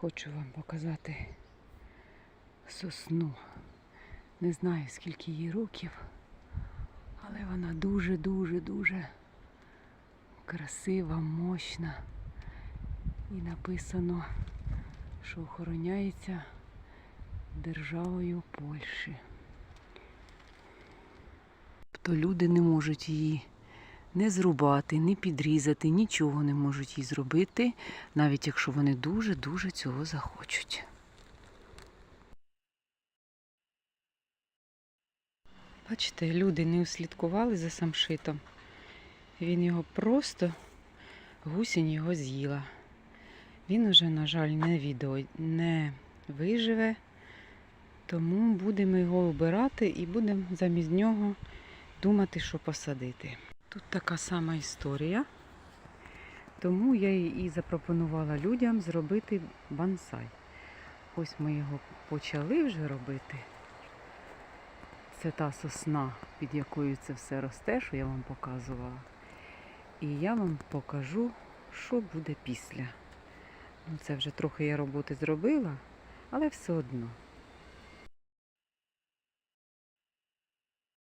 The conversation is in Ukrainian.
Хочу вам показати сосну. Не знаю, скільки їй років, але вона дуже-дуже-дуже красива, мощна. І написано, що охороняється державою Польщі. Тобто люди не можуть її не зрубати, не підрізати, нічого не можуть їй зробити, навіть якщо вони дуже-дуже цього захочуть. Бачите, люди не услідкували за самшитом. Він його просто гусінь його з'їла. Він уже, на жаль, не відео не виживе, тому будемо його обирати і будемо замість нього думати, що посадити. Тут така сама історія, тому я і запропонувала людям зробити бонсай. Ось ми його почали вже робити. Це та сосна, під якою це все росте, що я вам показувала. І я вам покажу, що буде після. Ну, це вже трохи я роботи зробила, але все одно.